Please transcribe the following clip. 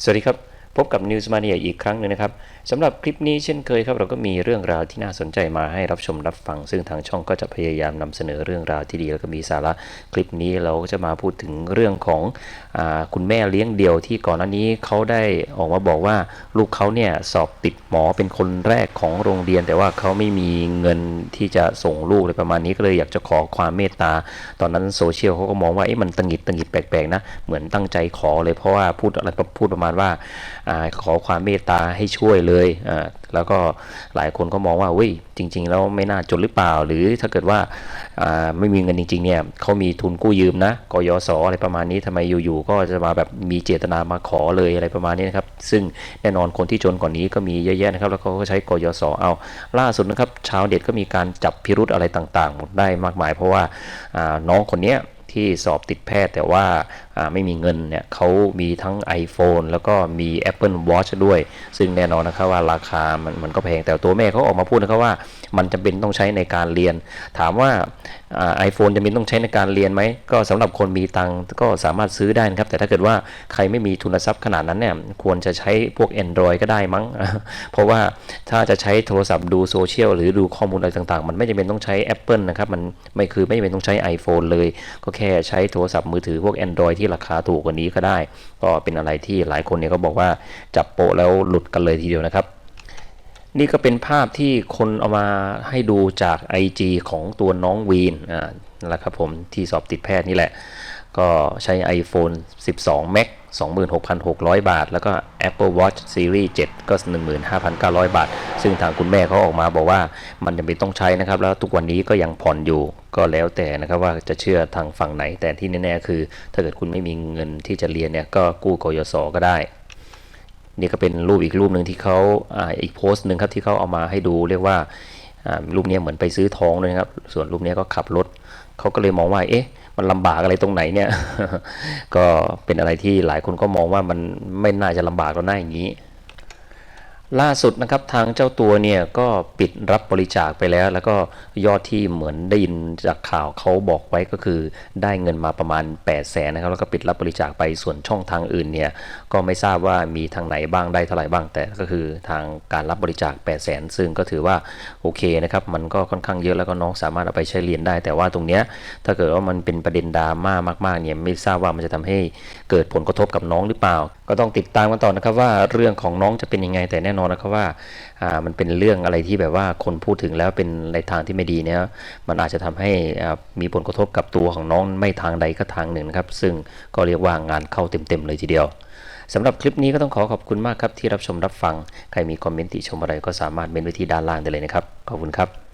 สวัสดีครับ พบกับ News Mania อีกครั้งหนึ่งนะครับสำหรับคลิปนี้เช่นเคยครับ เราก็มีเรื่องราวที่น่าสนใจมาให้รับชมรับฟัง ซึ่งทางช่องก็จะพยายามนำเสนอเรื่องราวที่ดีแล้วก็มีสาระคลิปนี้เราก็จะมาพูดถึงเรื่องของอคุณแม่เลี้ยงเดี่ยวที่ก่อนหน้านี้เขาได้ออกมาบอกว่าลูกเขาเนี่ยสอบติดหมอเป็นคนแรกของโรงเรียน แต่ว่าเขาไม่มีเงินที่จะส่งลูกอะไรประมาณนี้ก็เลยอยากจะขอความเมตตา ตอนนั้นโซเชียลเขาก็มองว่าเอ๊ะมันตังหิดตังหิดแปลกๆนะเหมือนตั้งใจขอเลยเพราะว่าพูดอะไรพูดประมาณว่าอขอความเมตตาให้ช่วยเลยอ่าแล้วก็หลายคนก็มองว่าเว้ยจริง ๆ แล้วไม่น่าจนหรือเปล่า หรือถ้าเกิดว่าไม่มีเงินจริงๆเนี่ยเขามีทุนกู้ยืมนะกยศอะไรประมาณนี้ทำไมอยู่ๆก็จะมาแบบมีเจตนามาขอเลยอะไรประมาณนี้นะครับ ซึ่งแน่นอนคนที่จนกว่านนี้ก็มีเยอะแยะนะครับ แล้วเขาก็ใช้กยศเอา ล่าสุดนะครับชาวเด็ดก็มีการจับพิรุธอะไรต่างๆหมดได้มากมาย เพราะว่าน้องคนนี้ ที่สอบติดแพทย์แต่ว่าไม่มีเงินเนี่ยเขามีทั้ง iPhone แล้วก็มี Apple Watch ด้วย ซึ่งแน่นอนนะครับว่าราคามันมันก็แพงแต่ตัวแม่เขาออกมาพูดนะครับว่า มันจำเป็นต้องใช้ในการเรียน ถามว่าไอโฟนจะเป็นต้องใช้ในการเรียนไหม ก็สำหรับคนมีตังก็สามารถซื้อได้นะครับ แต่ถ้าเกิดว่าใครไม่มีทุนทรัพย์ขนาดนั้นเนี่ยควรจะใช้พวก Android ก็ได้มั้ง เพราะว่าถ้าจะใช้โทรศัพท์ดูโซเชียลหรือดูข้อมูลอะไรต่างๆ มันไม่จำเป็นต้องใช้ Apple นะครับมันไม่คือไม่จำเป็นต้องใช้ iPhone เลยก็แค่ค่ใช้โทรศัพท์มือถือพวก Android ที่ราคาถูกกว่านี้ก็ได้ ก็เป็นอะไรที่หลายคนเนี่ยก็บอกว่าจับโปะแล้วหลุดกันเลยทีเดียวนะครับ นี่ก็เป็นภาพที่คนเอามาให้ดูจาก IG ของตัวน้องวีนอ่านั่นแหละครับผมที่สอบติดแพทย์นี่แหละ ก็ใช้ iPhone 12 Max 26,600 บาท แล้วก็ Apple Watch Series 7 ก็ 15,900 บาท ซึ่งทางคุณแม่เขาออกมาบอกว่ามันจำเป็นต้องใช้นะครับ แล้วทุกวันนี้ก็ยังผ่อนอยู่ก็แล้วแต่นะครับว่าจะเชื่อทางฝั่งไหน แต่ที่แน่ๆคือ ถ้าเกิดคุณไม่มีเงินที่จะเรียนเนี่ยก็กู้กยศก็ได้ นี่ก็เป็นรูปอีกรูปหนึ่งที่เขาอ่าอีกโพสต์หนึ่งครับที่เขาเอามาให้ดูเรียกว่าอ่ารูปนี้เหมือนไปซื้อทองเลยครับ ส่วนรูปนี้ก็ขับรถเขาก็เลยมองว่าเอ๊ะ มันลำบากอะไรตรงไหนเนี่ย ก็เป็นอะไรที่หลายคนก็มองว่ามันไม่น่าจะลำบากแล้วน่าอย่างนี้ ล่าสุดนะครับทางเจ้าตัวเนี่ยก็ปิดรับบริจาคไปแล้ว แล้วก็ยอดที่เหมือนได้ยินจากข่าวเขาบอกไว้ก็คือ ได้เงินมาประมาณ 8 0 0แสนนะครับ แล้วก็ปิดรับบริจาคไปส่วนช่องทางอื่นเนี่ยก็ไม่ทราบว่ามีทางไหนบ้างได้เท่าไหร่บ้าง แต่ก็คือทางการรับบริจาค 8 0 0แสนซึ่งก็ถือว่าโอเคนะครับมันก็ค่อนข้างเยอะแล้วก็น้องสามารถเอาไปใช้เรียนได้ แต่ว่าตรงเนี้ยถ้าเกิดว่ามันเป็นประเด็นดราม่ามากๆเนี่ยไม่ทราบว่ามันจะทำให้เกิดผลกระทบกับน้องหรือเปล่า ก็ต้องติดตามกันต่อนะครับว่าเรื่องของน้องจะเป็นยังไงแต่แน่นอนนะครับว่ามันเป็นเรื่องอะไรที่แบบว่าคนพูดถึงแล้วเป็นในทางที่ไม่ดีเนี่ยมันอาจจะทำให้มีผลกระทบกับตัวของน้องไม่ทางใดก็ทางหนึ่งนะครับ ซึ่งก็เรียกว่างานเข้าเต็มๆเลยทีเดียวสำหรับคลิปนี้ก็ต้องขอขอบคุณมากครับที่รับชมรับฟัง ใครมีคอมเมนต์ติชมอะไรก็สามารถเมนไว้ที่ด้านล่างได้เลยนะครับ ขอบคุณครับ